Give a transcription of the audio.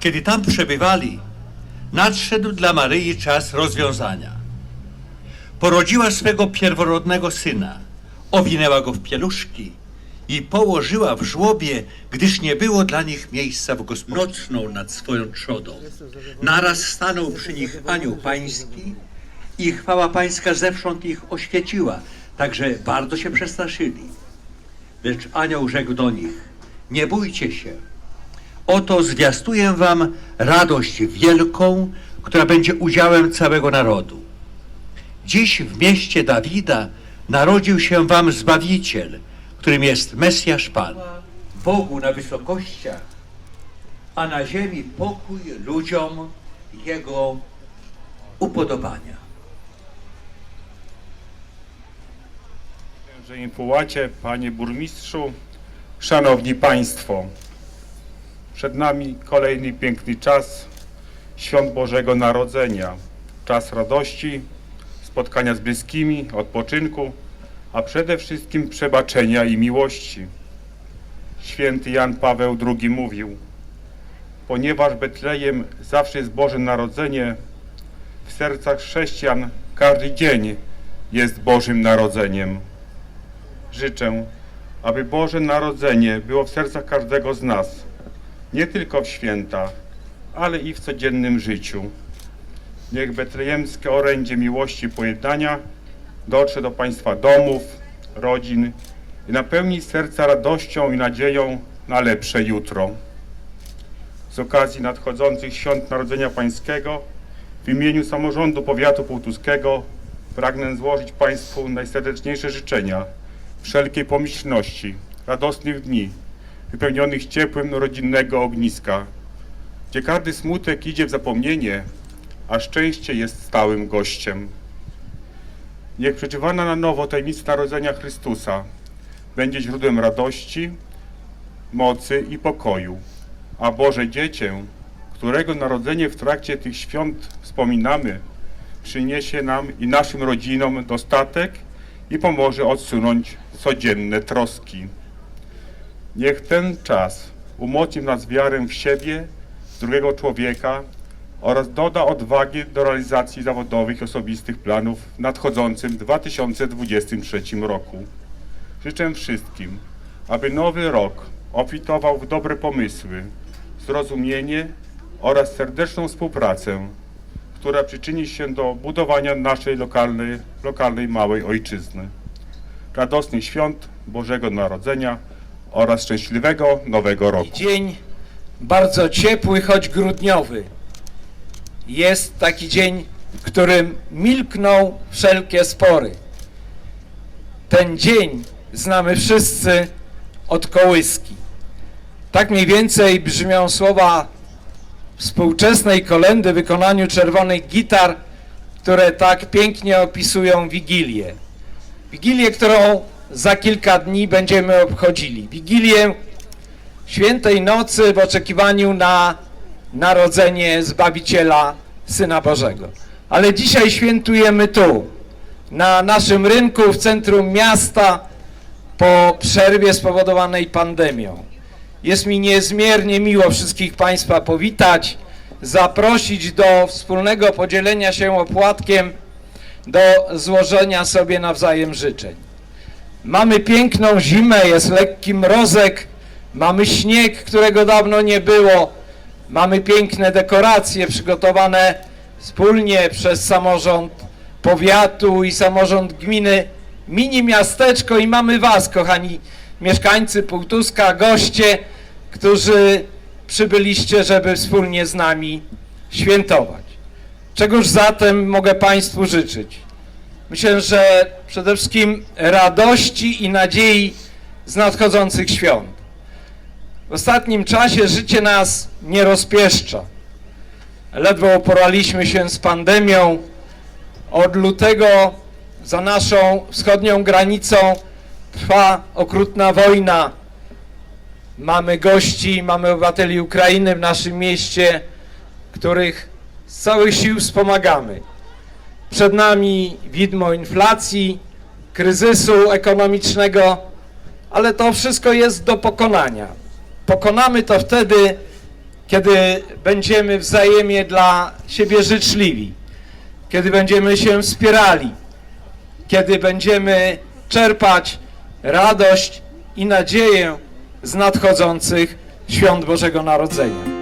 Kiedy tam przebywali, nadszedł dla Maryi czas rozwiązania. Porodziła swego pierworodnego syna, owinęła go w pieluszki i położyła w żłobie, gdyż nie było dla nich miejsca w gospodzie. Nocną nad swoją trzodą. Naraz stanął przy nich anioł pański i chwała pańska zewsząd ich oświeciła, także bardzo się przestraszyli. Lecz anioł rzekł do nich, nie bójcie się, Oto zwiastuję wam radość wielką, która będzie udziałem całego narodu. Dziś w mieście Dawida narodził się wam Zbawiciel, którym jest Mesjasz Pan. Bogu na wysokościach, a na ziemi pokój ludziom Jego upodobania. Księże Impułacie, Panie Burmistrzu, Szanowni Państwo. Przed nami kolejny piękny czas Świąt Bożego Narodzenia. Czas radości, spotkania z bliskimi, odpoczynku, a przede wszystkim przebaczenia i miłości. Święty Jan Paweł II mówił, ponieważ Betlejem zawsze jest Boże Narodzenie, w sercach chrześcijan każdy dzień jest Bożym Narodzeniem. Życzę, aby Boże Narodzenie było w sercach każdego z nas, nie tylko w święta, ale i w codziennym życiu. Niech betlejemskie orędzie miłości i pojednania dotrze do Państwa domów, rodzin i napełni serca radością i nadzieją na lepsze jutro. Z okazji nadchodzących świąt Narodzenia Pańskiego w imieniu samorządu powiatu półtuskiego pragnę złożyć Państwu najserdeczniejsze życzenia wszelkiej pomyślności, radosnych dni, wypełnionych ciepłem rodzinnego ogniska, gdzie każdy smutek idzie w zapomnienie, a szczęście jest stałym gościem. Niech przeżywana na nowo tajemnica Narodzenia Chrystusa będzie źródłem radości, mocy i pokoju, a Boże Dziecię, którego narodzenie w trakcie tych świąt wspominamy, przyniesie nam i naszym rodzinom dostatek i pomoże odsunąć codzienne troski. Niech ten czas umocni w nas wiarę w siebie, drugiego człowieka oraz doda odwagi do realizacji zawodowych i osobistych planów w nadchodzącym 2023 roku. Życzę wszystkim, aby nowy rok obfitował w dobre pomysły, zrozumienie oraz serdeczną współpracę, która przyczyni się do budowania naszej lokalnej, lokalnej małej ojczyzny. Radosnych świąt Bożego Narodzenia oraz szczęśliwego Nowego Roku. Dzień bardzo ciepły, choć grudniowy. Jest taki dzień, w którym milkną wszelkie spory. Ten dzień znamy wszyscy od kołyski. Tak mniej więcej brzmią słowa współczesnej kolendy w wykonaniu czerwonych gitar, które tak pięknie opisują Wigilię. Wigilię, którą za kilka dni będziemy obchodzili. Wigilię świętej nocy w oczekiwaniu na narodzenie Zbawiciela Syna Bożego. Ale dzisiaj świętujemy tu, na naszym rynku w centrum miasta po przerwie spowodowanej pandemią. Jest mi niezmiernie miło wszystkich Państwa powitać, zaprosić do wspólnego podzielenia się opłatkiem, do złożenia sobie nawzajem życzeń. Mamy piękną zimę, jest lekki mrozek, mamy śnieg, którego dawno nie było, mamy piękne dekoracje przygotowane wspólnie przez samorząd powiatu i samorząd gminy, mini miasteczko i mamy Was, kochani mieszkańcy Półtuska, goście, którzy przybyliście, żeby wspólnie z nami świętować. Czegoż zatem mogę Państwu życzyć? Myślę, że przede wszystkim radości i nadziei z nadchodzących świąt. W ostatnim czasie życie nas nie rozpieszcza. Ledwo uporaliśmy się z pandemią. Od lutego za naszą wschodnią granicą trwa okrutna wojna. Mamy gości, mamy obywateli Ukrainy w naszym mieście, których z całych sił wspomagamy. Przed nami widmo inflacji, kryzysu ekonomicznego, ale to wszystko jest do pokonania. Pokonamy to wtedy, kiedy będziemy wzajemnie dla siebie życzliwi, kiedy będziemy się wspierali, kiedy będziemy czerpać radość i nadzieję z nadchodzących świąt Bożego Narodzenia.